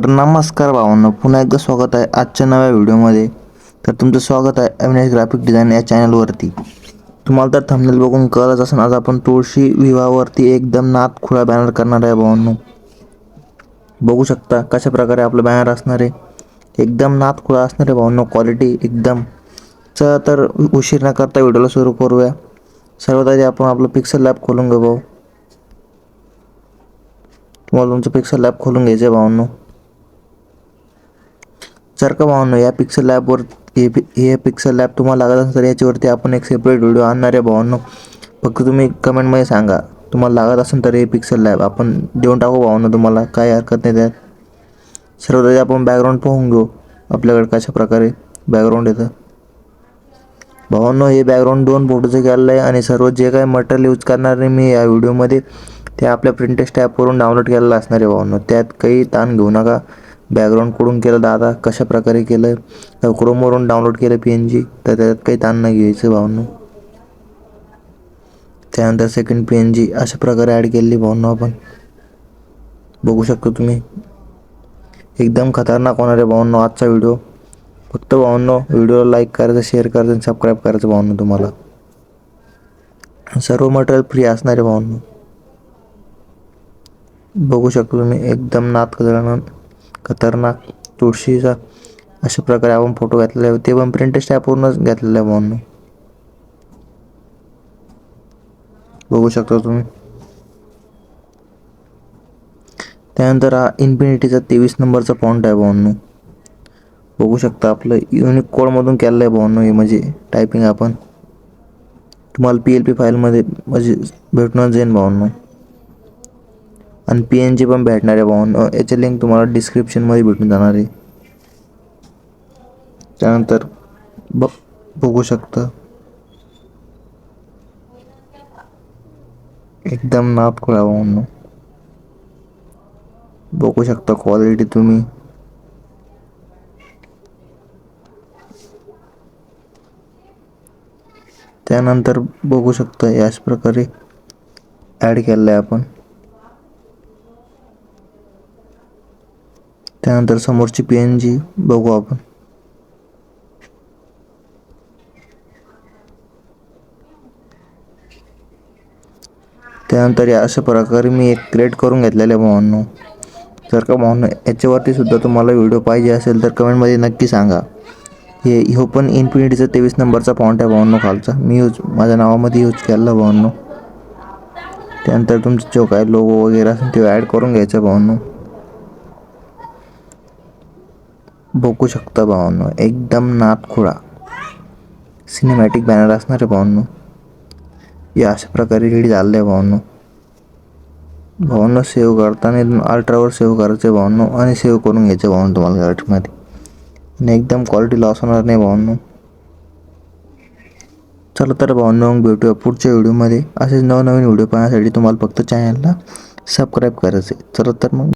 तर नमस्कार भावांनो पुन्हा एकदा स्वागत आहे आजच्या नव्या व्हिडिओमध्ये. तर तुमचं स्वागत आहे अविनाश ग्राफिक डिझाईन या चॅनलवरती तुम्हाला तर थंबनेल बघून कळत असेल आज आपण तुळशी विवाहावरती एकदम नात खुळा बॅनर करणार आहे भावांनो. बघू शकता कशा प्रकारे आपलं बॅनर असणार आहे. एकदम नात खुळा असणार आहे भावांनो क्वालिटी एकदम. चला तर उशीर न करता व्हिडिओला सुरू करूया. सर्वात आधी आपण आपलं पिक्सल लॅब खोलून घेऊ भाऊ. तुम्हाला तुमचं पिक्सल लॅब खोलून घ्यायचं आहे भावांनो. जर का भावांनो या पिक्सल लॅबवर हे हे पिक्सल लॅब तुम्हाला लागत असेल तर याच्यावरती आपण एक सेपरेट व्हिडिओ आणणार आहे भावांनो. फक्त तुम्ही कमेंटमध्ये सांगा तुम्हाला लागत असेल तर हे पिक्सल लॅब आपण देऊन टाकू भावांनो तुम्हाला काय हरकत नाही त्यात. सर्व आधी आपण बॅकग्राऊंड पाहून घेऊ आपल्याकडे कशा प्रकारे बॅकग्राऊंड येतं. भावांनो हे बॅकग्राऊंड दोन फोटोचं केलेलं आहे आणि सर्व जे काही मटेरियल यूज करणार नाही मी या व्हिडिओमध्ये ते आपल्या प्रिंटेस्ट ॲपवरून डाउनलोड केलेलं असणार आहे भावांनो. त्यात काही ताण घेऊ नका. बॅकग्राऊंडकडून केलं दादा कशा प्रकारे केलं क्रोमवरून डाउनलोड केलं पी एन जी तर त्याच्यात काही ताण नाही घ्यायचं भावांनो. त्यानंतर सेकंड पी एन जी अशा प्रकारे ॲड केलेली भावांनो आपण. बघू शकतो तुम्ही. एकदम खतरनाक होणारे आहे भावांनो आजचा व्हिडिओ फक्त भावांनो व्हिडिओला लाईक करायचं शेअर करायचं आणि सबस्क्राईब करायचं भावांनो तुम्हाला. सर्व मटेरियल फ्री असणारे आहे भावांनो. बघू शकतो तुम्ही. एकदम नात खतरनाक खतरनाक तुळशीचा अशा प्रकारे आपण फोटो घेतलेला आहे ते पण प्रिंटेस्ट ॲपवरूनच घेतलेलं आहे म्हणून. बघू शकता तुम्ही. त्यानंतर हा इन्फिनिटीचा तेवीस नंबरचा फॉन्ट आहे भावांनो बघू शकता आपलं युनिक कोडमधून केलेलं आहे भावांनो हे म्हणजे टायपिंग आपण. तुम्हाला पी एल पी फाईलमध्ये म्हणजे भेटून जाईन भावांनो आणि पी एन जी पण भेटणार आहे भाऊ. याची लिंक तुम्हाला डिस्क्रिप्शनमध्ये भेटून जाणार आहे. त्यानंतर बघ बघू शकता. एकदम नाप कळा भाऊ बघू शकता क्वालिटी तुम्ही. त्यानंतर बघू शकता याच प्रकारे ॲड केलं आहे आपण. त्यानंतर समोरची पी एन जी बघू आपण. त्यानंतर या अशा प्रकारे मी एक क्रिएट करून घेतलेलं आहे भावांनो. जर का भावांनो याच्यावरती सुद्धा तुम्हाला व्हिडिओ पाहिजे असेल तर कमेंटमध्ये नक्की सांगा. हे ह्यो पण इन्फिनिटीचा तेवीस नंबरचा फॉन्ट आहे भावांनो खालचा. मी यूज माझ्या नावामध्ये यूज केला भावांनो. त्यानंतर तुमचं जो काय लोगो वगैरे असेल ते ॲड करून घ्यायचं भावांनो. बघू शकता भावांनो. एकदम नातखुळा सिनेमॅटिक बॅनर असणार आहे भावांनो. या अशा प्रकारे रेडी झालेलं आहे भावांनो. भावांनो सेव्ह करताना अल्ट्रावर सेव्ह करायचं भावांनो आणि सेव्ह करून घ्यायचं भावांनो तुम्हाला गॅलरीमध्ये आणि एकदम क्वालिटी लॉस होणार नाही भावांनो. चला तर भावांनो मग भेटूया पुढच्या व्हिडिओमध्ये असेच नवनवीन व्हिडिओ पाहण्यासाठी तुम्हाला फक्त चॅनलला सबस्क्राईब करायचं आहे चला तर मग